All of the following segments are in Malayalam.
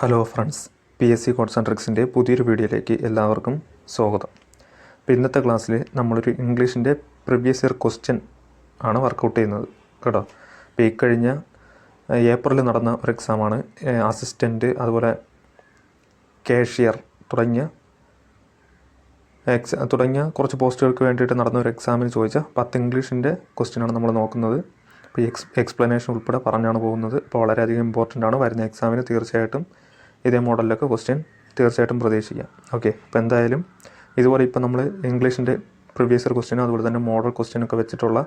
Hello friends P S C കോൺസെൻട്രിക്സിന്റെ പുതിയൊരു വീഡിയോയിലേക്ക് എല്ലാവർക്കും സ്വാഗതം. അപ്പോൾ ഇന്നത്തെ ക്ലാസ്സിൽ നമ്മളൊരു ഇംഗ്ലീഷിന്റെ പ്രീവിയസ് ഇയർ ക്വസ്റ്റ്യൻ ആണ് വർക്കൗട്ട് ചെയ്യുന്നത് കേട്ടോ. അപ്പോൾ ഈ കഴിഞ്ഞ ഏപ്രിലിൽ നടന്ന ഒരു എക്സാമാണ് അസിസ്റ്റന്റ് അതുപോലെ കാഷ്യർ തുടങ്ങിയ എക്സ് തുടങ്ങിയ കുറച്ച് പോസ്റ്റുകൾക്ക് വേണ്ടിയിട്ട് നടന്ന ഒരു എക്സാമിന് ചോദിച്ച പത്ത് ഇംഗ്ലീഷിന്റെ ക്വസ്റ്റ്യനാണ് നമ്മൾ നോക്കുന്നത്. അപ്പോൾ ഈ എക്സ് എക്സ്പ്ലനേഷൻ ഉൾപ്പെടെ പറഞ്ഞാണ് പോകുന്നത്. അപ്പോൾ വളരെയധികം ഇമ്പോർട്ടന്റ് ആണ് വരുന്ന എക്സാമിന് തീർച്ചയായിട്ടും ഇതേ മോഡലിലൊക്കെ ക്വസ്റ്റ്യൻ തീർച്ചയായിട്ടും പ്രതീക്ഷിക്കാം. ഓക്കെ അപ്പോൾ എന്തായാലും ഇതുപോലെ ഇപ്പോൾ നമ്മൾ ഇംഗ്ലീഷിന്റെ പ്രീവിയസ് ഇയർ ക്വസ്റ്റ്യനും അതുപോലെ തന്നെ മോഡൽ ക്വസ്റ്റ്യനൊക്കെ വെച്ചിട്ടുള്ള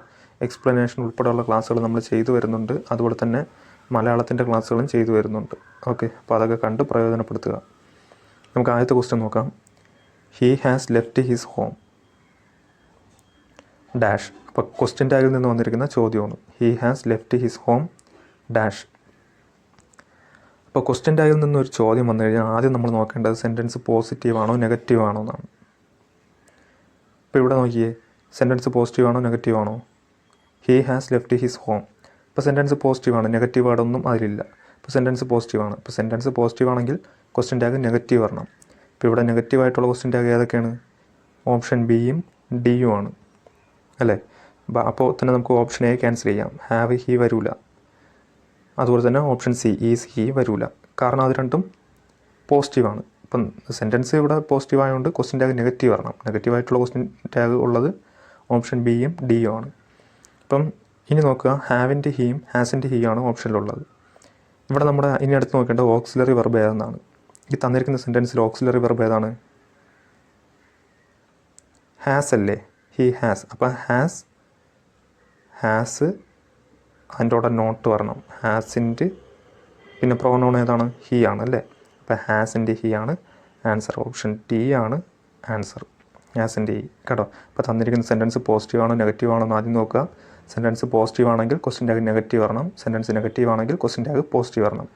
എക്സ്പ്ലനേഷൻ ഉൾപ്പെടെയുള്ള ക്ലാസ്സുകൾ നമ്മൾ ചെയ്തു വരുന്നുണ്ട്. അതുപോലെ തന്നെ മലയാളത്തിന്റെ ക്ലാസ്സുകളും ചെയ്തു വരുന്നുണ്ട്. ഓക്കെ അപ്പോൾ അതൊക്കെ കണ്ട് പ്രയോജനപ്പെടുത്തുക. നമുക്ക് ആദ്യത്തെ ക്വസ്റ്റ്യൻ നോക്കാം. He has left his home dash അപ്പോൾ ക്വസ്റ്റ്യൻ ടാഗിൽ നിന്ന് വന്നിരിക്കുന്ന ചോദ്യമാണ്. He has left his home dash അപ്പോൾ ക്വസ്റ്റ്യൻ ടാഗിൽ നിന്നൊരു ചോദ്യം വന്നു കഴിഞ്ഞാൽ ആദ്യം നമ്മൾ നോക്കേണ്ടത് സെന്റൻസ് പോസിറ്റീവ് ആണോ നെഗറ്റീവ് ആണോ എന്നാണ്. ഇപ്പോൾ ഇവിടെ നോക്കിയേ സെന്റൻസ് പോസിറ്റീവ് ആണോ നെഗറ്റീവ് ആണോ? He has left his home ഇപ്പോൾ സെന്റൻസ് പോസിറ്റീവ് ആണ് നെഗറ്റീവ് ആടൊന്നും അതിലില്ല. ഇപ്പോൾ സെന്റൻസ് പോസിറ്റീവ് ആണ്. ഇപ്പോൾ സെന്റൻസ് പോസിറ്റീവ് ആണെങ്കിൽ ക്വസ്റ്റ്യൻ ടാഗ് നെഗറ്റീവ് വരണം. ഇപ്പോൾ ഇവിടെ നെഗറ്റീവ് ആയിട്ടുള്ള ക്വസ്റ്റ്യൻ ടാഗ് ഏതൊക്കെയാണ്? ഓപ്ഷൻ ബിയും ഡിയും ആണ്. അല്ലേ? അപ്പോൾ തന്നെ നമുക്ക് ഓപ്ഷൻ എ ക്യാൻസൽ ചെയ്യാം. ഹാവ് ഹി വരൂല. അതുപോലെ തന്നെ ഓപ്ഷൻ സി ഈസ് ഹി വരില്ല കാരണം അത് രണ്ടും പോസിറ്റീവാണ് ഇപ്പം സെന്റൻസ് ഇവിടെ പോസിറ്റീവ് ആയതുകൊണ്ട് ക്വസ്റ്റ്യൻ ടാഗ് നെഗറ്റീവ് വരണം. നെഗറ്റീവ് ആയിട്ടുള്ള ക്വസ്റ്റ്യൻ ടാഗ് ഉള്ളത് ഓപ്ഷൻ ബിയും ഡിയും ആണ്. ഇപ്പം ഇനി നോക്കുക ഹാവിന്റെ ഹീം ഹാസിന്റെ ഹീ ആണ് ഓപ്ഷനിലുള്ളത് ഇവിടെ നമ്മുടെ ഇനി അടുത്ത് നോക്കേണ്ടത് ഓക്സിലറി വെർബ് ഏതെന്നാണ്. ഈ തന്നിരിക്കുന്ന സെന്റൻസിൽ ഓക്സിലറി വെർബ് ഏതാണ്? ഹാസ് അല്ലേ? ഹീ ഹാസ് അപ്പം ഹാസ് ഹാസ് അതിന്റെ കൂടെ നോട്ട് വരണം. ഹാസിന്റെ പിന്നെ പ്രോണോൺ ഏതാണ്? ഹി ആണ് അല്ലേ? അപ്പം ഹാസിന്റെ ഹി ആണ്. ആൻസർ ഓപ്ഷൻ ടി ആണ്. ആൻസർ ഹാസിന്റെ ഹി കേട്ടോ? അപ്പോൾ തന്നിരിക്കുന്ന സെന്റൻസ് പോസിറ്റീവ് ആണോ നെഗറ്റീവ് ആണോ എന്ന് ആദ്യം നോക്കുക. സെന്റൻസ് പോസിറ്റീവ് ആണെങ്കിൽ ക്വസ്റ്റ്യൻ ടാഗ് നെഗറ്റീവ് വരണം. സെന്റൻസ് നെഗറ്റീവ് ആണെങ്കിൽ ക്വസ്റ്റ്യൻ ടാഗ് പോസിറ്റീവ് വരണം.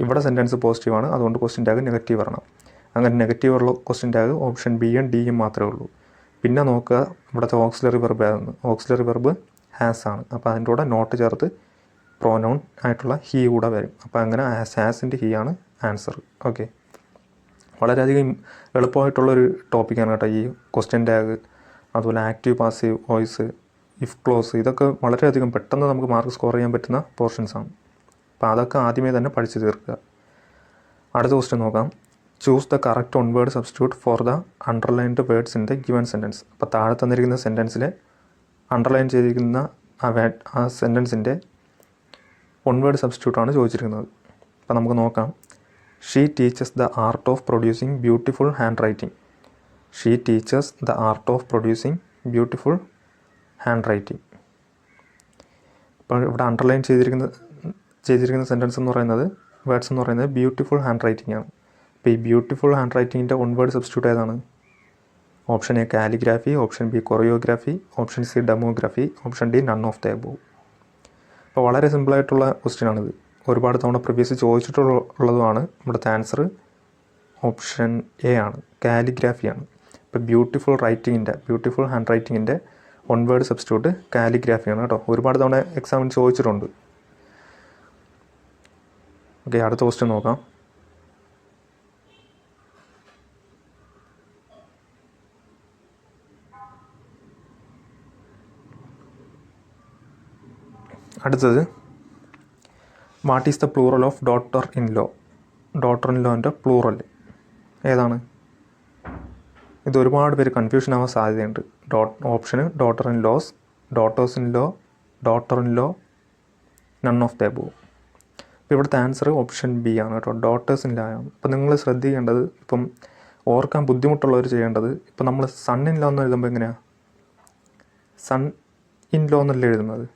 ഇവിടെ സെന്റൻസ് പോസിറ്റീവ് ആണ്. അതുകൊണ്ട് ക്വസ്റ്റ്യൻ ടാഗ് നെഗറ്റീവ് വരണം. അങ്ങനെ നെഗറ്റീവ് ഉള്ള ക്വസ്റ്റ്യൻ ടാഗ് ഓപ്ഷൻ ബിയും ഡിയും മാത്രമേ ഉള്ളൂ. പിന്നെ നോക്കുക. ഇവിടുത്തെ ഓക്സിലറി വെർബ് ആയിരുന്നു ഓക്സിലറി വെർബ് ഹാസ് ആണ്. അപ്പോൾ അതിന്റെ കൂടെ നോട്ട് ചേർത്ത് പ്രോനൗൺ ആയിട്ടുള്ള ഹീ കൂടെ വരും. അപ്പോൾ അങ്ങനെ ആസ് ഹാസിന്റെ ഹീ ആണ് ആൻസർ ഓക്കെ വളരെയധികം എളുപ്പമായിട്ടുള്ളൊരു ടോപ്പിക്കാണ് കേട്ടോ ഈ ക്വസ്റ്റ്യൻ ടാഗ് അതുപോലെ active passive voice if clause ഇതൊക്കെ വളരെയധികം പെട്ടെന്ന് നമുക്ക് മാർക്ക് സ്കോർ ചെയ്യാൻ പറ്റുന്ന പോർഷൻസ് ആണ്. അപ്പോൾ അതൊക്കെ ആദ്യമേ തന്നെ പഠിച്ചു തീർക്കുക. അടുത്ത ക്വസ്റ്റ്യൻ നോക്കാം. Choose the correct one word substitute for the underlined words in the given sentence അപ്പോൾ താഴെ തന്നിരിക്കുന്ന സെന്റൻസിൽ അണ്ടർലൈൻ ചെയ്തിരിക്കുന്ന ആ വേ ആ സെന്റൻസിന്റെ വൺ വേർഡ് സബ്സ്റ്റിറ്റ്യൂട്ട് ആണ് ചോദിച്ചിരിക്കുന്നത്. അപ്പോൾ നമുക്ക് നോക്കാം. She teaches the art of producing beautiful handwriting she teaches the art of producing beautiful handwriting ഇപ്പോൾ ഇവിടെ അണ്ടർലൈൻ ചെയ്തിരിക്കുന്ന ചെയ്തിരിക്കുന്ന സെന്റൻസ് എന്ന് പറയുന്നത് വേർഡ്സ് എന്ന് പറയുന്നത് ബ്യൂട്ടിഫുൾ ഹാൻഡ് റൈറ്റിംഗ് ആണ്. അപ്പോൾ ഈ ബ്യൂട്ടിഫുൾ ഹാൻഡ് റൈറ്റിങ്ങിന്റെ വൺ വേർഡ് സബ്സ്റ്റിറ്റ്യൂട്ട് ഏതാണ്? Option A calligraphy option B choreography option C demography option D none of the above അപ്പോൾ വളരെ സിമ്പിളായിട്ടുള്ള ക്വസ്റ്റ്യൻ ആണിത് ഒരുപാട് തവണ പ്രീവിയസ് ചോദിച്ചിട്ടുള്ളതുമാണ് നമ്മുടെ ആൻസർ ഓപ്ഷൻ എ ആണ് കാലിഗ്രാഫിയാണ് ഇപ്പോൾ ബ്യൂട്ടിഫുൾ റൈറ്റിങ്ങിന്റെ ബ്യൂട്ടിഫുൾ ഹാൻഡ് റൈറ്റിങ്ങിന്റെ വൺ വേർഡ് സബ്സ്റ്റിറ്റ്യൂട്ട് കാലിഗ്രാഫിയാണ് കേട്ടോ. ഒരുപാട് തവണ എക്സാമിന് ചോദിച്ചിട്ടുണ്ട്. ഓക്കെ അടുത്ത ക്വസ്റ്റ്യൻ നോക്കാം. അടുത്തത് what is the plural of daughter in law daughter in ലോന്റെ plural ഏതാണ്? ഇത് ഒരുപാട് പേര് കൺഫ്യൂഷൻ ആവാൻ സാധ്യതയുണ്ട്. Dot option daughter in laws daughters in law daughter in law none of the above അപ്പോൾ ഇവിടുത്തെ ആൻസർ ഓപ്ഷൻ ബി ആണ് കേട്ടോ. ഡോട്ടേഴ്സ് ഇൻ ലോ ആണ്. അപ്പോൾ നിങ്ങൾ ശ്രദ്ധിക്കേണ്ടത് ഇപ്പം ഓർക്കാൻ ബുദ്ധിമുട്ടുള്ളവർ ചെയ്യേണ്ടത് ഇപ്പം നമ്മൾ സൺ ഇൻ ലോ എന്ന് എഴുതുമ്പോൾ എങ്ങനെയാണ് സൺ ഇൻ ലോ എന്നല്ലേ എഴുതുന്നത്?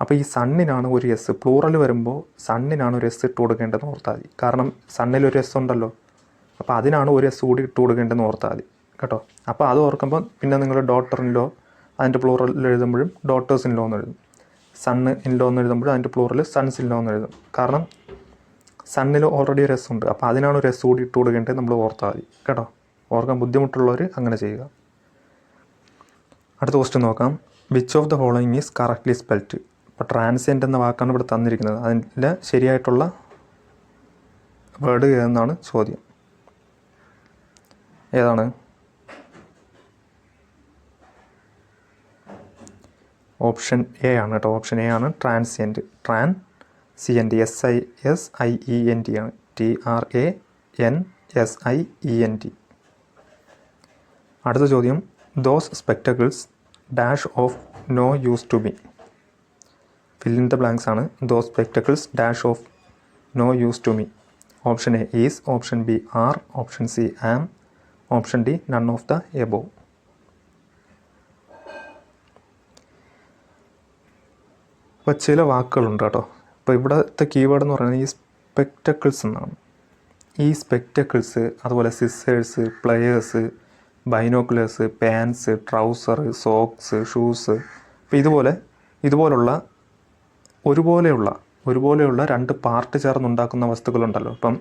അപ്പോൾ ഈ സണ്ണിനാണ് ഒരു എസ് പ്ലൂറൽ വരുമ്പോൾ സണ്ണിനാണ് ഒരു എസ് ഇട്ട് കൊടുക്കേണ്ടതെന്ന് ഓർത്താൽ മതി. കാരണം സണ്ണിൽ ഒരു എസ് ഉണ്ടല്ലോ. അപ്പോൾ അതിനാണ് ഒരു എസ് കൂടി ഇട്ട് കൊടുക്കേണ്ടതെന്ന് ഓർത്താൽ മതി. കേട്ടോ? അപ്പോൾ അത് ഓർക്കുമ്പോൾ പിന്നെ നിങ്ങൾ ഡോട്ടർ ഇൻ ലോ അതിന്റെ പ്ലൂറലിൽ എഴുതുമ്പോഴും ഡോട്ടേഴ്സ് ഇൻ ലോ എന്ന് എഴുതും. സണ്ണ് ഇൻ ലോ എന്ന് എഴുതുമ്പോഴും അതിന്റെ പ്ലൂറൽ സൺസ് ഇൻ ലോ എന്ന് എഴുതും. കാരണം സണ്ണിൽ ഓൾറെഡി ഒരു എസ് ഉണ്ട്. അപ്പോൾ അതിനാണ് ഒരു എസ് കൂടി ഇട്ട് കൊടുക്കേണ്ടത് നമ്മൾ ഓർത്താൽ മതി. കേട്ടോ? ഓർക്കാൻ ബുദ്ധിമുട്ടുള്ളവർ അങ്ങനെ ചെയ്യുക. അടുത്ത ക്വസ്റ്റ്യൻ നോക്കാം. Which of the following is correctly spelt ഇപ്പോൾ ട്രാൻസിയന്റ് എന്ന വാക്കാണ് ഇവിടെ തന്നിരിക്കുന്നത്. അതിന്റെ ശരിയായിട്ടുള്ള വേർഡ് ഏതെന്നാണ് ചോദ്യം. ഏതാണ്? ഓപ്ഷൻ എ ആണ് കേട്ടോ. ഓപ്ഷൻ എ ആണ് transient Tral C N D S I S I E N T ആണ്. T R A N S I E N T അടുത്ത ചോദ്യം. Those spectacles dash of no use to be fill in the blanks ആണ്. Those spectacles dash of no use to me option A is option B are option C am option D none of the above അപ്പോൾ ചില വാക്കുകളുണ്ട് കേട്ടോ. അപ്പോൾ ഇവിടുത്തെ കീവേഡ് എന്ന് പറയുന്നത് ഈ സ്പെക്ടക്കിൾസ് എന്നാണ്. ഈ സ്പെക്ടക്കിൾസ് അതുപോലെ scissors pliers binoculars pants trouser socks shoes അപ്പോൾ ഇതുപോലെ ഇതുപോലുള്ള ഒരുപോലെയുള്ള ഒരുപോലെയുള്ള രണ്ട് പാർട്ട് ചേർന്നുണ്ടാക്കുന്ന വസ്തുക്കളുണ്ടല്ലോ. ഇപ്പം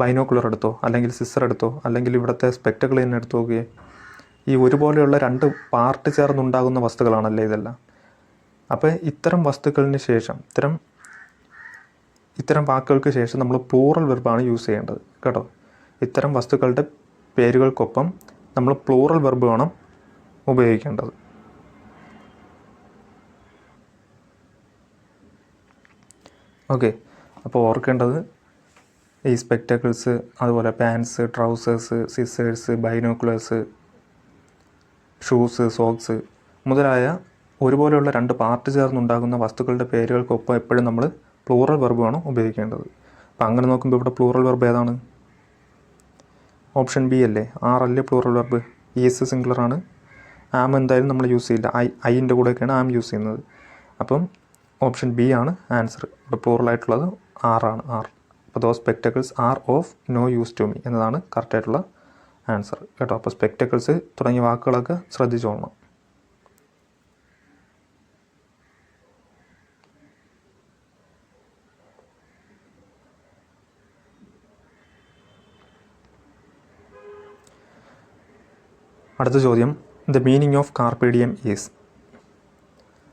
ബൈനോക്കുലർ എടുത്തോ അല്ലെങ്കിൽ സിസർ എടുത്തോ അല്ലെങ്കിൽ ഇവിടുത്തെ സ്പെക്ടക്കിൾ തന്നെ എടുത്തു നോക്കിയേ ഈ ഒരുപോലെയുള്ള രണ്ട് പാർട്ട് ചേർന്നുണ്ടാകുന്ന വസ്തുക്കളാണല്ലേ ഇതെല്ലാം. അപ്പോൾ ഇത്തരം വസ്തുക്കളിന് ശേഷം ഇത്തരം ഇത്തരം വാക്കുകൾക്ക് ശേഷം നമ്മൾ പ്ലൂറൽ വെർബാണ് യൂസ് ചെയ്യേണ്ടത് കേട്ടോ? ഇത്തരം വസ്തുക്കളുടെ പേരുകൾക്കൊപ്പം നമ്മൾ പ്ലൂറൽ വെർബ് വേണം ഉപയോഗിക്കേണ്ടത്. ഓക്കെ. അപ്പോൾ ഓർക്കേണ്ടത് ഈ സ്പെക്ടക്കിൾസ് അതുപോലെ pants trousers scissors binoculars shoes socks മുതലായ ഒരുപോലെയുള്ള രണ്ട് പാർട്ട് ചേർന്നുണ്ടാകുന്ന വസ്തുക്കളുടെ പേരുകൾക്കൊപ്പം എപ്പോഴും നമ്മൾ പ്ലൂറൽ വെർബ് വേണം ഉപയോഗിക്കേണ്ടത്. അപ്പം അങ്ങനെ നോക്കുമ്പോൾ ഇവിടെ പ്ലൂറൽ വെർബ് ഏതാണ്? ഓപ്ഷൻ ബി അല്ലേ? ആർ അല്ലേ plural verb is singular ആണ്. ആം എന്തായാലും നമ്മൾ യൂസ് ചെയ്യില്ല. ഐ ഐന്റെ കൂടെയൊക്കെയാണ് ആം യൂസ് ചെയ്യുന്നത്. അപ്പം ഓപ്ഷൻ ബി ആണ് ആൻസർ ഇപ്പോൾ പ്ലൂറൽ ആയിട്ടുള്ളത് ആറാണ് ആർ അപ്പോൾ those spectacles are of no use to me എന്നതാണ് കറക്റ്റായിട്ടുള്ള ആൻസർ കേട്ടോ അപ്പോൾ സ്പെക്ടക്കിൾസ് തുടങ്ങിയ വാക്കുകളൊക്കെ ശ്രദ്ധിച്ചോളണം. അടുത്ത ചോദ്യം the meaning of carpe diem is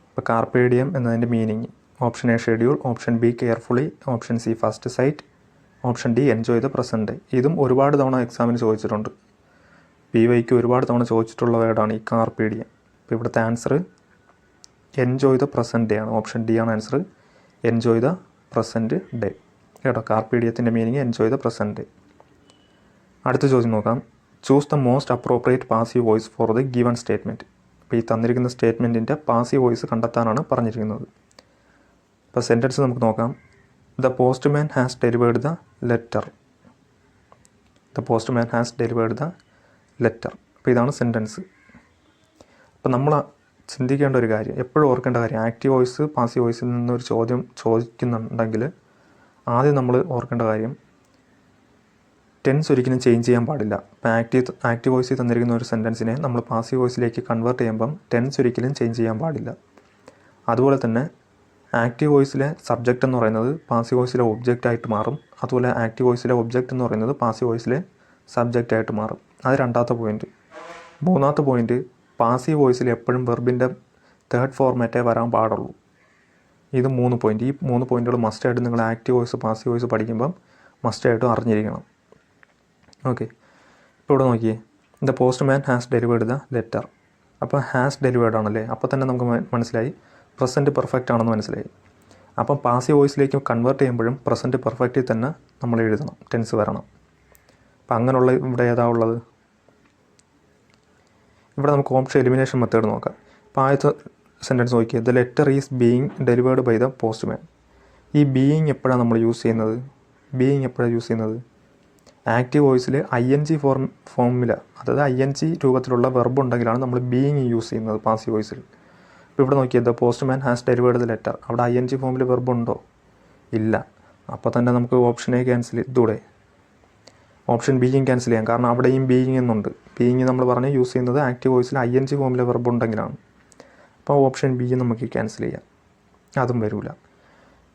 ഇപ്പോൾ കാർപ്പേഡിയം എന്നതിന്റെ meaning option A schedule option B carefully option C first sight option D enjoy the present ഇതും ഒരുപാട് തവണ എക്സാമിന് ചോദിച്ചിട്ടുണ്ട്. പി വൈക്ക് ഒരുപാട് തവണ ചോദിച്ചിട്ടുള്ള വേർഡാണ് ഈ കാർപീഡിയ അപ്പോൾ ഇവിടുത്തെ answer enjoy the present day ആണ്. ഓപ്ഷൻ ഡി ആണ് answer enjoy the present day. കേട്ടോ കാർപീഡിയത്തിന്റെ meaning enjoy the present day അടുത്ത ചോദ്യം നോക്കാം. Choose the most appropriate passive voice for the given statement അപ്പോൾ ഈ തന്നിരിക്കുന്ന സ്റ്റേറ്റ്മെന്റിന്റെ പാസീവ് വോയിസ് കണ്ടെത്താനാണ് പറഞ്ഞിരിക്കുന്നത്. അപ്പോൾ സെന്റൻസ് നമുക്ക് നോക്കാം. The postman has delivered the letter the postman has delivered the letter അപ്പോൾ ഇതാണ് സെന്റൻസ് അപ്പോൾ നമ്മൾ ചിന്തിക്കേണ്ട ഒരു കാര്യം എപ്പോഴും ഓർക്കേണ്ട കാര്യം ആക്റ്റീവ് വോയിസ് പാസീവ് വോയിസിൽ നിന്നൊരു ചോദ്യം ചോദിക്കുന്നുണ്ടെങ്കിൽ ആദ്യം നമ്മൾ ഓർക്കേണ്ട കാര്യം ടെൻസ് ഒരിക്കലും ചേഞ്ച് ചെയ്യാൻ പാടില്ല. ഇപ്പോൾ ആക്റ്റീവ് ആക്റ്റീവ് വോയിസിൽ തന്നിരിക്കുന്ന ഒരു സെന്റൻസിനെ നമ്മൾ പാസീവ് വോയിസിലേക്ക് കൺവേർട്ട് ചെയ്യുമ്പം ടെൻസ് ഒരിക്കലും ചേഞ്ച് ചെയ്യാൻ പാടില്ല. അതുപോലെ തന്നെ ആക്റ്റീവ് വോയിസിലെ സബ്ജക്റ്റ് എന്ന് പറയുന്നത് പാസീവ് വോയിസിലെ ഒബ്ജക്റ്റ് ആയിട്ട് മാറും. അതുപോലെ ആക്റ്റീവ് വോയിസിലെ ഒബ്ജക്റ്റ് എന്ന് പറയുന്നത് പാസീവ് വോയിസിലെ സബ്ജക്റ്റ് ആയിട്ട് മാറും. അത് രണ്ടാമത്തെ പോയിന്റ് മൂന്നാമത്തെ പോയിന്റ് പാസീവ് വോയിസിൽ എപ്പോഴും വെർബിന്റെ തേർഡ് ഫോർമാറ്റേ വരാൻ പാടുള്ളൂ. ഇത് മൂന്ന് പോയിന്റ് ഈ മൂന്ന് പോയിന്റുകൾ മസ്റ്റായിട്ട് നിങ്ങൾ ആക്റ്റീവ് വോയിസ് പാസീവ് വോയിസ് പഠിക്കുമ്പം മസ്റ്റായിട്ടും അറിഞ്ഞിരിക്കണം. ഓക്കെ ഇപ്പോൾ ഇവിടെ നോക്കിയേ. The postman has delivered the letter അപ്പോൾ ഹാസ് ഡെലിവേർഡ് ആണല്ലേ? അപ്പോൾ തന്നെ നമുക്ക് മനസ്സിലായി. പ്രസന്റ് പെർഫെക്റ്റ് ആണെന്ന് മനസ്സിലായി. അപ്പം പാസീവ് വോയിസിലേക്ക് കൺവേർട്ട് ചെയ്യുമ്പോഴും പ്രസന്റ് പെർഫെക്റ്റിൽ തന്നെ നമ്മൾ എഴുതണം ടെൻസ് വരണം. അപ്പം അങ്ങനെയുള്ള ഇവിടെ ഏതാ ഉള്ളത്? ഇവിടെ നമുക്ക് ഓപ്ഷൻ എലിമിനേഷൻ മെത്തേഡ് നോക്കാം. അപ്പോൾ ആദ്യത്തെ സെന്റൻസ് നോക്കിയേ. The letter is being delivered by the postman ഈ ബീയിങ് എപ്പോഴാണ് നമ്മൾ യൂസ് ചെയ്യുന്നത്? ബീയിങ് എപ്പോഴാണ് യൂസ് ചെയ്യുന്നത്? ആക്റ്റീവ് വോയിസിൽ ഐ എൻ ജി ഫോം ഫോമിൽ അതായത് ഐ എൻ ജി രൂപത്തിലുള്ള വെർബ് ഉണ്ടെങ്കിലാണ് നമ്മൾ ബീയിങ് യൂസ് ചെയ്യുന്നത് പാസീവ് വോയിസിൽ ഇപ്പോൾ ഇവിടെ നോക്കിയത് the postman has delivered the letter. അവിടെ ഐ എൻ ജി ഫോമിൽ വെർബ് ഉണ്ടോ? ഇല്ല. അപ്പോൾ തന്നെ നമുക്ക് ഓപ്ഷൻ എ ക്യാൻസൽ ഇതൂടെ. ഓപ്ഷൻ ബിയും ക്യാൻസൽ ചെയ്യാം. കാരണം അവിടെയും ബീയിങ് എന്നുണ്ട്. ബീയിങ് നമ്മൾ പറഞ്ഞ് യൂസ് ചെയ്യുന്നത് ആക്റ്റീവ് വോയിസിൽ ഐ എൻ ജി ഫോമിലെ വെർബ് ഉണ്ടെങ്കിലാണ്. അപ്പോൾ ഓപ്ഷൻ ബി നമുക്ക് ക്യാൻസൽ ചെയ്യാം. അതും വരില്ല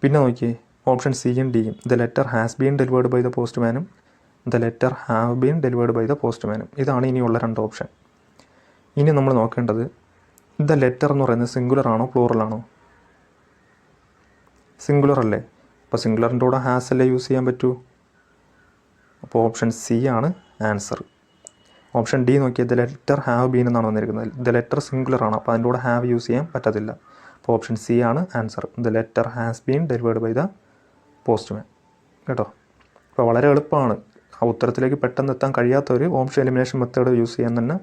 പിന്നെ നോക്കിയേ ഓപ്ഷൻ സിയും ഡിയും the letter has been delivered by the post മാനും the letter have been delivered by the post മാനും ഇതാണ് ഇനിയുള്ള രണ്ട് ഓപ്ഷൻ ഇനി നമ്മൾ നോക്കേണ്ടത് ദ ലെറ്റർ എന്ന് പറയുന്നത് സിംഗുലർ ആണോ പ്ലൂറൽ ആണോ? സിംഗുലർ അല്ലേ? അപ്പോൾ സിംഗുലറിന്റെ കൂടെ ഹാസ് അല്ലേ യൂസ് ചെയ്യാൻ പറ്റൂ? അപ്പോൾ ഓപ്ഷൻ സി ആണ് ആൻസർ ഓപ്ഷൻ ഡി നോക്കിയാൽ ദ ലെറ്റർ ഹാവ് ബീൻ എന്നാണ് വന്നിരിക്കുന്നത്. ദ ലെറ്റർ സിംഗുലർ ആണ്. അപ്പോൾ അതിന്റെ കൂടെ ഹാവ് യൂസ് ചെയ്യാൻ പറ്റത്തില്ല. അപ്പോൾ ഓപ്ഷൻ സി ആണ് answer the letter has been delivered by the postman കേട്ടോ? അപ്പോൾ വളരെ എളുപ്പമാണ്. ആ ഉത്തരത്തിലേക്ക് പെട്ടെന്ന് എത്താൻ കഴിയാത്ത ഒരു ഓപ്ഷൻ എലിമിനേഷൻ മെത്തേഡ് യൂസ് ചെയ്യാൻ തന്നെ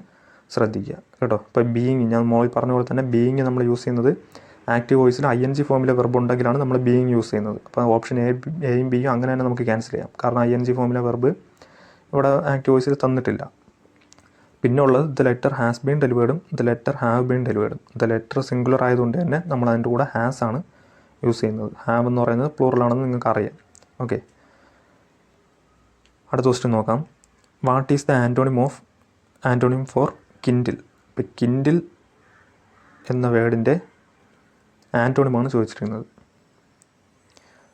ശ്രദ്ധിക്കുക കേട്ടോ. ഇപ്പോൾ ബീയിങ് ഞാൻ മോളിൽ പറഞ്ഞ പോലെ തന്നെ ബീയിങ് നമ്മൾ യൂസ് ചെയ്യുന്നത് ആക്റ്റീവ് വോയിസിൽ ഐ എൻ ജി ഫോമിലെ വെർബ് ഉണ്ടെങ്കിലാണ് നമ്മൾ ബീയിങ് യൂസ് ചെയ്യുന്നത്. അപ്പോൾ ഓപ്ഷൻ എ എയും ബിയും അങ്ങനെ തന്നെ നമുക്ക് ക്യാൻസൽ ചെയ്യാം. കാരണം ഐ എൻ ജി ഫോമിലെ വെർബ് ഇവിടെ ആക്റ്റീവ് വോയിസിൽ തന്നിട്ടില്ല. പിന്നെ ഉള്ളത് ദ ലെറ്റർ ഹാസ് ബീൻ ഡെലിവേർഡും ദ ലെറ്റർ ഹാവ് ബീൻ ഡെലിവേർഡും ദ ലെറ്റർ സിംഗുലർ ആയതുകൊണ്ട് തന്നെ നമ്മൾ അതിന്റെ കൂടെ ഹാസ് ആണ് യൂസ് ചെയ്യുന്നത്. ഹാവ് എന്ന് പറയുന്നത് പ്ലൂറലാണെന്ന് നിങ്ങൾക്ക് അറിയാം. ഓക്കെ അടുത്ത ക്വസ്റ്റ്യൻ നോക്കാം. What is the antonym of antonym for kindle. ഇപ്പം കിൻഡിൽ എന്ന വേർഡിന്റെ ആന്റോണിമാണ് ചോദിച്ചിരിക്കുന്നത്.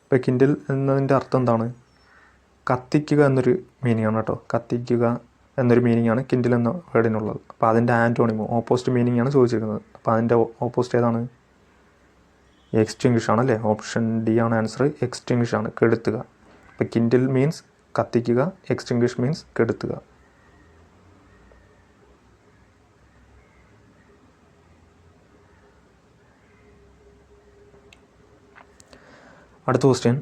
ഇപ്പോൾ കിൻഡിൽ എന്നതിന്റെ അർത്ഥം എന്താണ്? കത്തിക്കുക എന്നൊരു മീനിങ് ആണ് കേട്ടോ. കത്തിക്കുക എന്നൊരു മീനിങ് ആണ് കിൻഡിൽ എന്ന വേർഡിനുള്ളത്. അപ്പോൾ അതിന്റെ ആന്റോണിമോ ഓപ്പോസിറ്റ് മീനിങ് ആണ് ചോദിച്ചിരിക്കുന്നത് അപ്പോൾ അതിന്റെ ഓപ്പോസിറ്റ് ഏതാണ്? എക്സ്റ്റിങ്ഷ് ആണ് അല്ലേ ഓപ്ഷൻ ഡി ആണ് ആൻസർ എക്സ്റ്റിങ്ഷ് ആണ്. കെടുത്തുക. ഇപ്പോൾ കിൻഡിൽ മീൻസ് കത്തിക്കുക. എക്സ്റ്റിങ്ഷ് മീൻസ് കെടുത്തുക. അടുത്ത question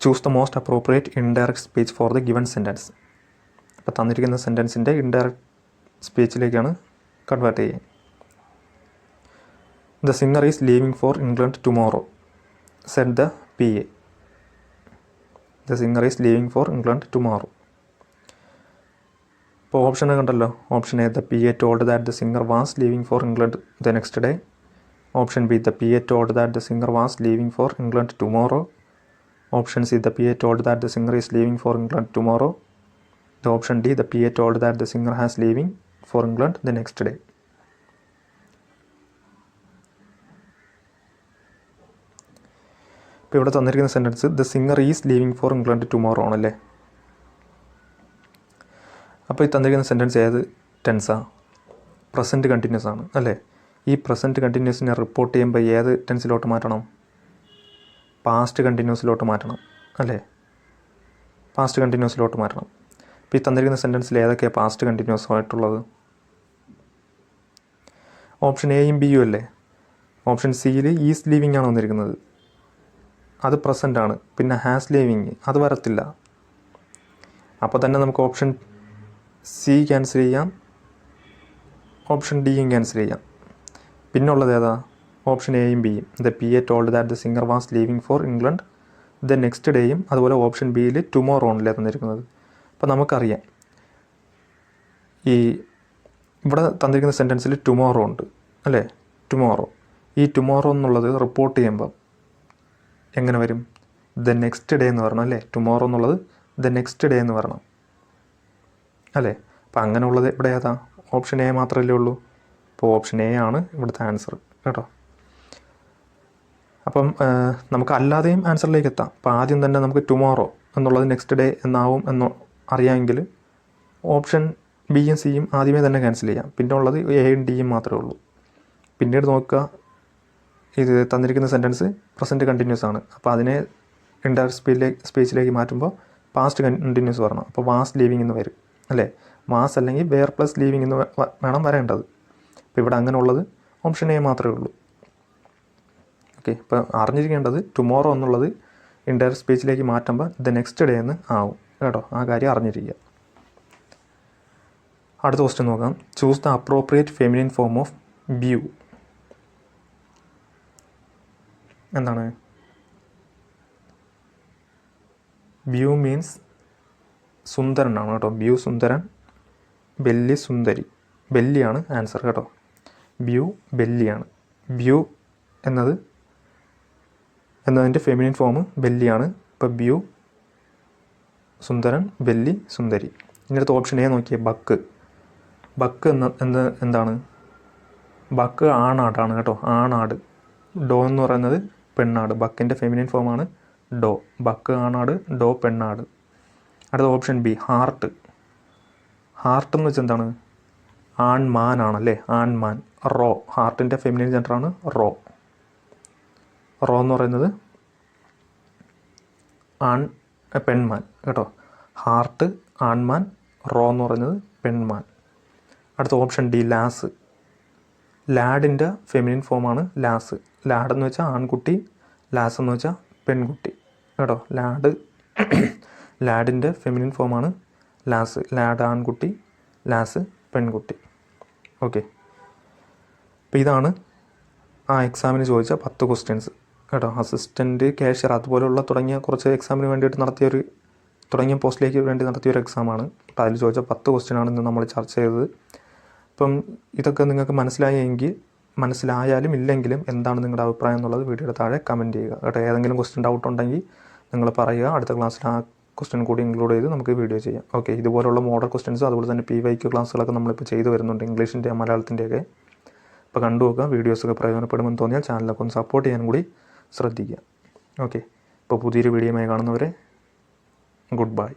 choose the most appropriate indirect speech for the given sentence അപ്പോൾ തന്നിരിക്കുന്ന സെന്റൻസിന്റെ ഇൻഡയറക്റ്റ് സ്പീച്ചിലേക്കാണ് കൺവേർട്ട് ചെയ്യുക. The singer is leaving for England tomorrow said the P A the singer is leaving for England tomorrow ഇപ്പോൾ ഓപ്ഷൻ കണ്ടല്ലോ. Option A the P A told that the singer was leaving for England the next day option B the P A told that the singer was leaving for England tomorrow option C the P A told that the singer is leaving for England tomorrow the option D the P A told that the singer has leaving for England the next day ഇപ്പോൾ ഇവിടെ തന്നിരിക്കുന്ന sentence the singer is leaving for England tomorrow ആണല്ലേ? അപ്പോൾ ഈ തന്നിരിക്കുന്ന സെന്റൻസ് ഏത് ടെൻസാണ് പ്രസന്റ് കണ്ടിന്യൂസ് ആണ് അല്ലേ? ഈ പ്രസന്റ് കണ്ടിന്യൂസിനെ റിപ്പോർട്ട് ചെയ്യുമ്പോൾ ഏത് ടെൻസിലോട്ട് മാറ്റണം? പാസ്റ്റ് കണ്ടിന്യൂസിലോട്ട് മാറ്റണം അല്ലേ? പാസ്റ്റ് കണ്ടിന്യൂസിലോട്ട് മാറ്റണം. ഇപ്പോൾ ഈ തന്നിരിക്കുന്ന സെന്റൻസിൽ ഏതൊക്കെയാണ് പാസ്റ്റ് കണ്ടിന്യൂസ് ആയിട്ടുള്ളത്? ഓപ്ഷൻ എയും ബിയും അല്ലേ? ഓപ്ഷൻ സിയിൽ ഈസ് ലീവിംഗ് ആണ് വന്നിരിക്കുന്നത്. അത് പ്രസന്റ് ആണ്. പിന്നെ ഹാസ് ലീവിങ് അത് വരത്തില്ല. അപ്പോൾ തന്നെ നമുക്ക് ഓപ്ഷൻ സി ക്യാൻസൽ ചെയ്യാം. ഓപ്ഷൻ ഡിയും ക്യാൻസൽ ചെയ്യാം. പിന്നുള്ളത് ഏതാ? ഓപ്ഷൻ എയും ബിയും the P A told that the singer was leaving for England the next ഡേയും അതുപോലെ ഓപ്ഷൻ ബിയിൽ ടുമോറോ ആണല്ലേ തന്നിരിക്കുന്നത്. അപ്പോൾ നമുക്കറിയാം. ഈ ഇവിടെ തന്നിരിക്കുന്ന സെന്റൻസിൽ ടുമോറോ ഉണ്ട്. അല്ലേ? ടുമോറോ ഈ ടുമോറോ എന്നുള്ളത് റിപ്പോർട്ട് ചെയ്യുമ്പം എങ്ങനെ വരും? ദ നെക്സ്റ്റ് ഡേ എന്ന് പറയണം അല്ലേ? ടുമോറോ എന്നുള്ളത് ദ നെക്സ്റ്റ് ഡേ എന്ന് പറയണം അല്ലേ? അപ്പം അങ്ങനെയുള്ളത് ഇവിടെ ഏതാ? ഓപ്ഷൻ എ മാത്രമല്ലേ ഉള്ളൂ. അപ്പോൾ ഓപ്ഷൻ എ ആണ് ഇവിടുത്തെ ആൻസർ കേട്ടോ? അപ്പം നമുക്ക് അല്ലാതെയും ആൻസറിലേക്ക് എത്താം. അപ്പോൾ ആദ്യം തന്നെ നമുക്ക് ടുമോറോ എന്നുള്ളത് നെക്സ്റ്റ് ഡേ എന്നാവും എന്ന് അറിയാമെങ്കിൽ ഓപ്ഷൻ ബിയും സിയും ആദ്യമേ തന്നെ ക്യാൻസൽ ചെയ്യാം. പിന്നെ ഉള്ളത് എയും ഡിയും മാത്രമേ ഉള്ളൂ. പിന്നീട് നോക്കുക ഇത് തന്നിരിക്കുന്ന സെന്റൻസ് പ്രസന്റ് കണ്ടിന്യൂസ് ആണ്. അപ്പോൾ അതിനെ ഇൻഡയർ സ്പീഡിലേക്ക് സ്പീച്ചിലേക്ക് മാറ്റുമ്പോൾ പാസ്റ്റ് കണ്ടിന്യൂസ് വരണം. അപ്പോൾ വാസ് ലീവിങ് എന്ന് വരും. അല്ലേ? വാസ് അല്ലെങ്കിൽ വേർ പ്ലസ് ലീവിങ് എന്ന് വേണം വരേണ്ടത്. അപ്പോൾ ഇവിടെ അങ്ങനെയുള്ളത് ഓപ്ഷൻ എ മാത്രമേ ഉള്ളൂ. ഓക്കെ ഇപ്പോൾ അറിഞ്ഞിരിക്കേണ്ടത് ടുമോറോ എന്നുള്ളത് ഇൻഡയർ സ്പീച്ചിലേക്ക് മാറ്റുമ്പോൾ ദ നെക്സ്റ്റ് ഡേ എന്ന് ആവും. കേട്ടോ? ആ കാര്യം അറിഞ്ഞിരിക്കുക. അടുത്ത ക്വസ്റ്റ്യൻ നോക്കാം. Choose the appropriate feminine form of beau എന്താണ്? ബ്യൂ മീൻസ് സുന്ദരനാണ് കേട്ടോ. ബ്യൂ സുന്ദരൻ ബെല്ലി സുന്ദരി. ബെല്ലിയാണ് ആൻസർ കേട്ടോ. ബ്യൂ ബെല്ലിയാണ്. ബ്യൂ എന്നത് എന്നതിന്റെ ഫെമിനിൻ ഫോം ബെല്ലിയാണ്. ഇപ്പോൾ ബ്യൂ സുന്ദരൻ ബെല്ലി സുന്ദരി. ഇനി ഓപ്ഷൻ എ നോക്കിയേ ബക്ക്. ബക്ക് എന്ന എന്ത് എന്താണ്? ബക്ക് ആണാടാണ് കേട്ടോ. ആണാട്. ഡോ എന്ന് പറയുന്നത് പെണ്ണാട്. ബക്കിന്റെ ഫെമിനിൻ ഫോമാണ് ഡോ. ബക്ക് ആണാട് ഡോ പെണ്ണാട്. അടുത്ത ഓപ്ഷൻ ബി ഹാർട്ട് ഹാർട്ട് എന്ന് വെച്ചാൽ എന്താണ്? ആൺമാനാണല്ലേ? ആൺമാൻ. റോ ഹാർട്ടിന്റെ ഫെമിനിൻ ജെൻഡറാണ് റോ. റോ എന്ന് പറയുന്നത് ആൺ പെൺമാൻ കേട്ടോ. ഹാർട്ട് ആൺമാൻ റോ എന്ന് പറയുന്നത് പെൺമാൻ. അടുത്ത ഓപ്ഷൻ ഡി ലാസ്. ലാഡിന്റെ ഫെമിനിൻ ഫോമാണ് ലാസ്. ലാഡ് എന്ന് വെച്ചാൽ ആൺകുട്ടി ലാസ് എന്ന് വെച്ചാൽ പെൺകുട്ടി കേട്ടോ. ലാഡ് ലാഡിന്റെ ഫെമിനിൻ ഫോമാണ് ലാസ്. ലാഡ് ആൺകുട്ടി ലാസ് പെൺകുട്ടി. ഓക്കെ. അപ്പോൾ ഇതാണ് ആ എക്സാമിന് ചോദിച്ച പത്ത് ക്വസ്റ്റ്യൻസ് കേട്ടോ. അസിസ്റ്റന്റ് ക്യാഷ്യർ അതുപോലെയുള്ള തുടങ്ങിയ കുറച്ച് എക്സാമിന് വേണ്ടിയിട്ട് നടത്തിയൊരു തുടങ്ങിയ പോസ്റ്റിലേക്ക് വേണ്ടി നടത്തിയൊരു എക്സാമാണ് അപ്പോൾ അതിൽ ചോദിച്ച പത്ത് ക്വസ്റ്റ്യനാണ് ഇന്ന് നമ്മൾ ചർച്ച ചെയ്തത്. അപ്പം ഇതൊക്കെ നിങ്ങൾക്ക് മനസ്സിലായെങ്കിൽ മനസ്സിലായാലും ഇല്ലെങ്കിലും എന്താണ് നിങ്ങളുടെ അഭിപ്രായം എന്നുള്ളത് വീഡിയോയുടെ താഴെ കമന്റ് ചെയ്യുക. കേട്ടോ ഏതെങ്കിലും ക്വസ്റ്റ്യൻ ഡൗട്ട് ഉണ്ടെങ്കിൽ നിങ്ങൾ പറയുക. അടുത്ത ക്ലാസ്സിൽ ആ ക്വസ്റ്റ്യൻ കൂടി ഇൻക്ലൂഡ് ചെയ്ത് നമുക്ക് വീഡിയോ ചെയ്യാം. ഓക്കെ ഇതുപോലുള്ള മോഡൽ ക്വസ്റ്റ്യൻസ് അതുപോലെ തന്നെ പി വൈക്ക് ക്ലാസ്സുകളൊക്കെ നമ്മളിപ്പോൾ ചെയ്തു വരുന്നുണ്ട്. ഇംഗ്ലീഷിന്റെ മലയാളത്തിന്റെയൊക്കെ. അപ്പോൾ കണ്ടു നോക്കുക. വീഡിയോസൊക്കെ പ്രയോജനപ്പെടുമെന്ന് തോന്നിയാൽ ചാനലൊക്കെ ഒന്ന് സപ്പോർട്ട് ചെയ്യാൻ കൂടി ശ്രദ്ധിക്കുക. ഓക്കെ ഇപ്പോൾ പുതിയൊരു വീഡിയോയുമായി കാണുന്നവരെ ഗുഡ് ബൈ